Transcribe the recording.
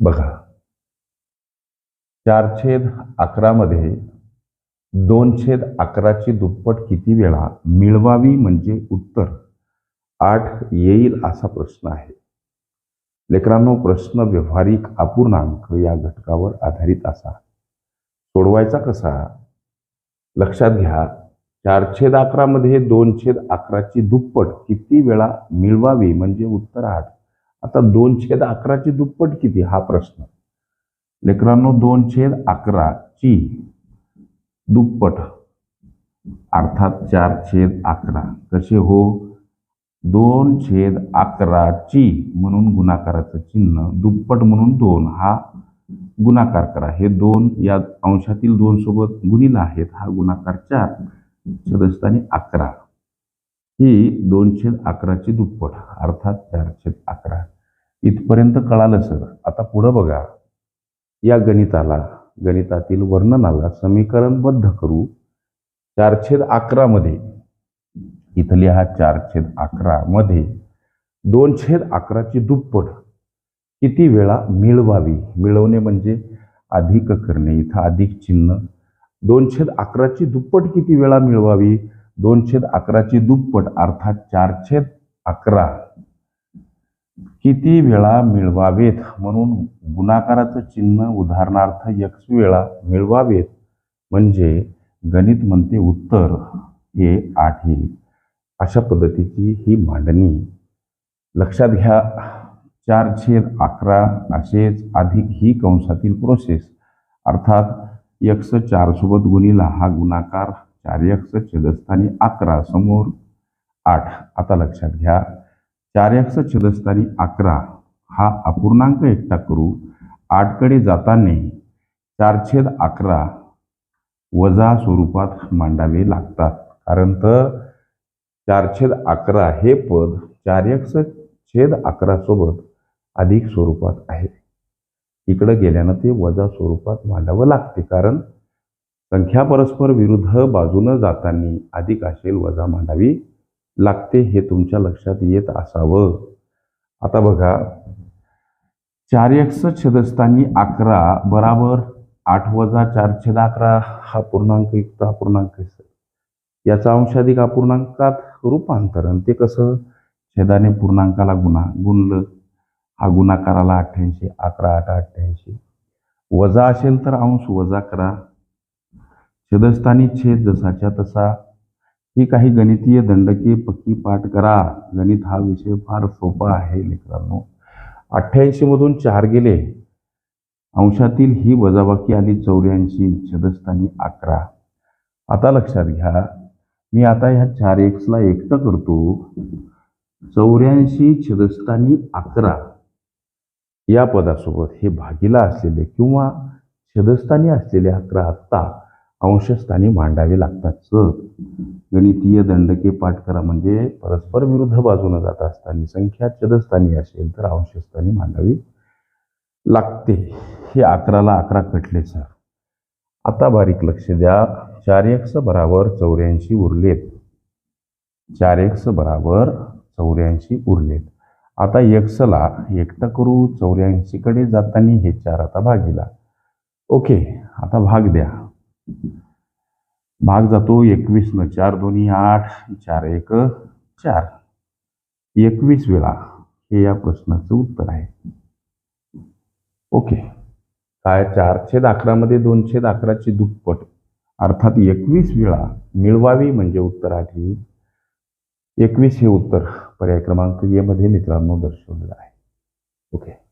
बघा. चार छेद अकरामध्ये दोन छेद अकराची दुप्पट किती वेळा मिळवावी म्हणजे उत्तर? आठ येईल असा प्रश्न आहे. लेकरांनो प्रश्न व्यवहारिक अपूर्णांक या घटकावर आधारित असा. सोडवायचा कसा? लक्षात घ्या चार छेद अकरामध्ये दोन छेद अकराची दुप्पट किती वेळा मिळवावी म्हणजे उत्तर आठ. आता दोन छेद अकराची दुप्पट किती? हा प्रश्न. लेकरांनो दोन छेद अकराची दुप्पट अर्थात चार छेद अकरा. कसे हो? दोन छेद अकराची म्हणून गुणाकाराचं चिन्ह दुप्पट म्हणून दोन. हा गुणाकार करा. हे दोन या अंशातील दोन सोबत गुणिला आहेत. हा गुणाकार चार. छेदस्थानी अकरा. ही दोन छेद अकराची दुप्पट अर्थात चार छेद अकरा. इथपर्यंत कळालं सर. आता पुढं बघा. या गणिताला गणितातील वर्णनाला समीकरणबद्ध करू. चार छेद अकरामध्ये इथली लिहा चार छेद अकरामध्ये दोन छेद अकराची दुप्पट किती वेळा मिळवावी? मिळवणे म्हणजे अधिक करणे. इथं अधिक चिन्ह. दोन छेद अकराची दुप्पट किती वेळा मिळवावी? दोन छेद अकराची दुप्पट अर्थात चार छेद अकरा. किती वेळा मिळवावेत? म्हणून गुणाकाराचं चिन्ह उदाहरणार्थ यक्स वेळा मिळवावेत म्हणजे गणित म्हणते उत्तर हे आठ येईल. अशा पद्धतीची ही मांडणी. लक्षात घ्या चार छेद अकरा असेच अधिक ही कंसातील प्रोसेस अर्थात यक्स चारसोबत गुणीला गुणिला हा गुणाकार चार एक्स छेदस्थानी अकरा समोर आठ. आता लक्षात घ्या. चार एक्स छेदस्थानी अकरा हा अपूर्णांक एकटा करू. आठकडे जाताना चार छेद अकरा वजा स्वरूपात मांडावे लागतात. कारण तर चार छेद अकरा हे पद चार एक्स छेद अकरा सोबत अधिक स्वरूपात आहे. इकडं गेल्यानं ते वजा स्वरूपात मांडावं लागते. कारण संख्या परस्पर विरुद्ध बाजूनं जाताना अधिक असेल वजा मांडावी लागते हे तुमच्या लक्षात येत असावं. आता बघा चार एकस छेदस्थानी अकरा बराबर आठ वजा चार छेद अकरा हा पूर्णांक युक्त अपूर्णांक आहे सर. याचा अंशाधिक अपूर्णांकात रूपांतरण ते कसं? छेदाने पूर्णांकाला गुणा गुणलं. हा गुणाकाराला अठ्ठ्याऐंशी अकरा आठ अठ्ठ्याऐंशी. वजा असेल तर अंश वजा करा. छेदस्थानी छेद जसाच्या तसा. ही काही गणितीय दंडके पक्की पाठ करा. गणित हा विषय फार सोपा आहे लेकरांनो. अठ्ठ्याऐंशीमधून चार गेले. अंशातील ही वजाबाकी आली चौऱ्याऐंशी छेदस्थानी अकरा. आता लक्षात घ्या. मी आता ह्या चार एक्सला एकटं करतो. चौऱ्याऐंशी छेदस्थानी अकरा. या पदासोबत हे भागीला असलेले किंवा छेदस्थानी असलेले अकरा आत्ता अंशस्थानी मांडावे लागतात सर गणितीय दंडके पाठ करा म्हणजे परस्पर विरुद्ध बाजूने जात असताना संख्या छेदस्थानी असेल तर अंशस्थानी मांडावी लागते. हे अकराला अकरा कटले सर. आता बारीक लक्ष द्या. चार एक्स बराबर चौऱ्याऐंशी उरलेत. चार एक्स बराबर चौऱ्याऐंशी उरलेत. आता एक्सला एकटं करू चौऱ्याऐंशीकडे जाताना हे चार आता भागीला. ओके आता भाग द्या. भाग जातो एकवीस न चार दोन्ही आठ चार एक चार. एकवीस वेळा हे या प्रश्नाचं उत्तर आहे. ओके. काय चार छेद अकरामध्ये दोन छेद अकराची दुप्पट. अर्थात एकवीस वेळा मिळवावी म्हणजे उत्तर आठ एकवीस हे उत्तर पर्याय क्रमांक ए मध्ये मित्रांनो दर्शवलेलं आहे. ओके.